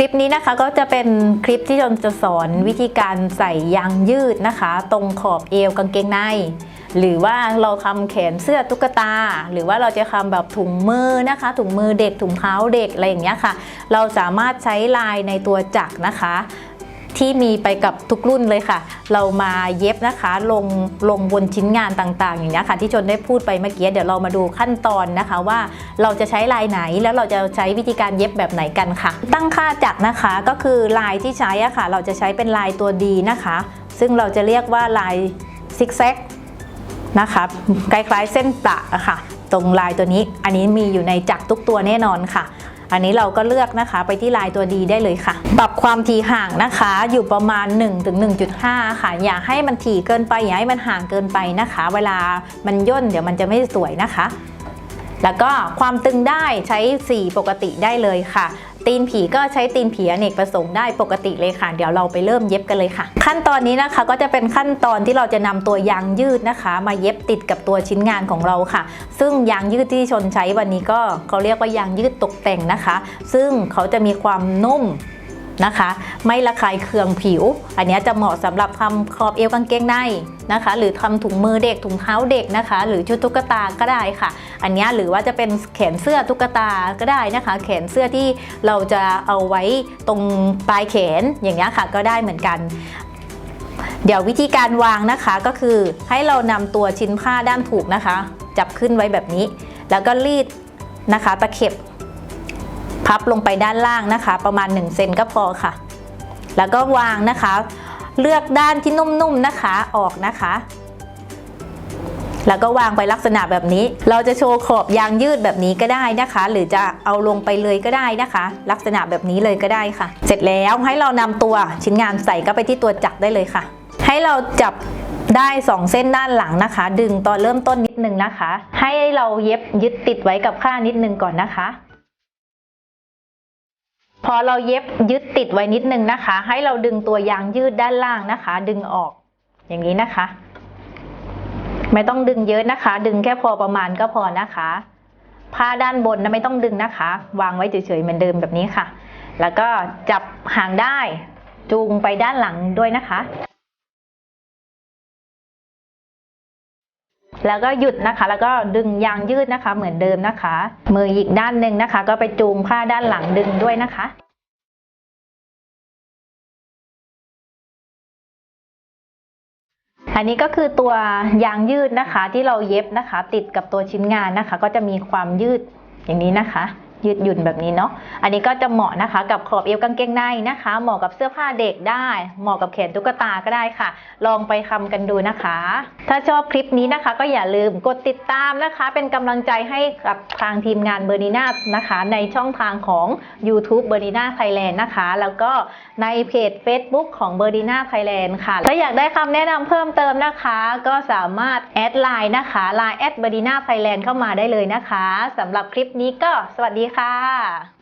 คลิปนี้นะคะก็จะเป็นคลิปที่เราจะสอนวิธีการใส่ยางยืดนะคะ ตรงขอบเอวกางเกงใน หรือว่าเราทำแขนเสื้อตุ๊กตา หรือว่าเราจะทำแบบถุงมือนะคะ ถุงมือเด็กถุงเท้าเด็กอะไรอย่างเงี้ยค่ะ เราสามารถใช้ลายในตัวจักรนะคะ ที่มีไปกับทุกรุ่นเลยค่ะ เรามาเย็บนะคะลงลงบนชิ้นงานต่างๆอย่างนี้ค่ะ ที่ชนได้พูดไปเมื่อกี้เดี๋ยวเรามาดูขั้นตอนนะคะ ว่าเราจะใช้ลายไหนแล้วเราจะใช้วิธีการเย็บแบบไหนกันค่ะ ตั้งค่าจักรนะคะก็คือลายที่ใช้อะค่ะ เราจะใช้เป็นลายตัวดีนะคะ ซึ่งเราจะเรียกว่าลายซิกแซกนะคะคล้ายๆเส้นประอะค่ะ ตรงลายตัวนี้อันนี้มีอยู่ในจักรทุกตัวแน่นอนค่ะ อันนี้เราก็เลือกนะคะไปที่ลายตัวดีได้เลยค่ะ ปรับความถี่ห่างนะคะ อยู่ประมาณ1-1.5ถึง1.5 ค่ะ อย่าให้มันถี่เกินไป อย่าให้มันห่างเกินไปนะคะ เวลามันย่นเดี๋ยวมันจะไม่สวยนะคะแล้วก็ความตึงได้ใช้สีปกติได้เลยค่ะ ตีนผีก็ใช้ตีนผีอเนกประสงค์ได้ปกติเลยค่ะ เดี๋ยวเราไปเริ่มเย็บกันเลยค่ะ ขั้นตอนนี้นะคะก็จะเป็นขั้นตอนที่เราจะนำตัวยางยืดนะคะ มาเย็บติดกับตัวชิ้นงานของเราค่ะ ซึ่งยางยืดที่ชนใช้วันนี้ก็เขาเรียกว่ายางยืดตกแต่งนะคะ ซึ่งเขาจะมีความนุ่ม นะคะ ไม่ระคายเคืองผิว อันนี้จะเหมาะสำหรับทำขอบเอวกางเกงในนะคะ หรือทำถุงมือเด็กถุงเท้าเด็กนะคะ หรือชุดตุ๊กตาก็ได้ค่ะ อันนี้หรือว่าจะเป็นแขนเสื้อตุ๊กตาก็ได้นะคะ แขนเสื้อที่เราจะเอาไว้ตรงปลายแขนอย่างเงี้ค่ะ ก็ได้เหมือนกันเดี๋ยววิธีการวางนะคะก็คือให้เรานำตัวชิ้นผ้าด้านถูกนะคะ จับขึ้นไว้แบบนี้ แล้วก็รีดนะคะ ตะเข็บ พับลงไปด้านล่างนะคะ ประมาณ1เซนก็พอค่ะ แล้วก็วางนะคะ เลือกด้านที่นุ่มๆนะคะออกนะคะ แล้วก็วางไปลักษณะแบบนี้ เราจะโชว์ขอบยางยืดแบบนี้ก็ได้นะคะ หรือจะเอาลงไปเลยก็ได้นะคะ ลักษณะแบบนี้เลยก็ได้ค่ะ เสร็จแล้วให้เรานำตัวชิ้นงานใส่ก็ไปที่ตัวจักรได้เลยค่ะ ให้เราจับได้ 2 เส้นด้านหลังนะคะ ดึงตอนเริ่มต้นนิดนึงนะคะ ให้เราเย็บยึดติดไว้กับข้านิดนึงก่อนนะคะ พอเราเย็บยึดติดไว้นิดนึงนะคะ ให้เราดึงตัวยางยืดด้านล่างนะคะ ดึงออกอย่างนี้นะคะ ไม่ต้องดึงเยอะนะคะ ดึงแค่พอประมาณก็พอนะคะผ้าด้านบนนะไม่ต้องดึงนะคะ วางไว้เฉยๆเหมือนเดิมแบบนี้ค่ะ แล้วก็จับหางได้จูงไปด้านหลังด้วยนะคะ แล้วก็หยุดนะคะ แล้วก็ดึงยางยืดนะคะ เหมือนเดิมนะคะ มืออีกด้านหนึ่งนะคะ ก็ไปจูงผ้าด้านหลังดึงด้วยนะคะอันนี้ก็คือตัวยางยืดนะคะที่เราเย็บนะคะ ติดกับตัวชิ้นงานนะคะ ก็จะมีความยืดอย่างนี้นะคะ ยืดหยุ่นแบบนี้เนาะ อันนี้ก็จะเหมาะนะคะ กับขอบเอวกางเกงในนะคะ เหมาะกับเสื้อผ้าเด็กได้ เหมาะกับแขนตุ๊กตาก็ได้ค่ะ ลองไปทำกันดูนะคะ ถ้าชอบคลิปนี้นะคะ ก็อย่าลืมกดติดตามนะคะ เป็นกำลังใจให้กับทางทีมงานเบอร์นีนานะคะ ในช่องทางของ YouTube เบอร์นีนาไทยแลนด์นะคะ แล้วก็ในเพจ Facebook ของเบอร์นีนาไทยแลนด์ค่ะ ถ้าอยากได้คำแนะนำเพิ่มเติมนะคะ ก็สามารถแอดไลน์นะคะไลน์แอดเบอร์นีนาไทยแลนด์เข้ามาได้เลยนะคะสำหรับคลิปนี้ก็สวัสดีค่ะ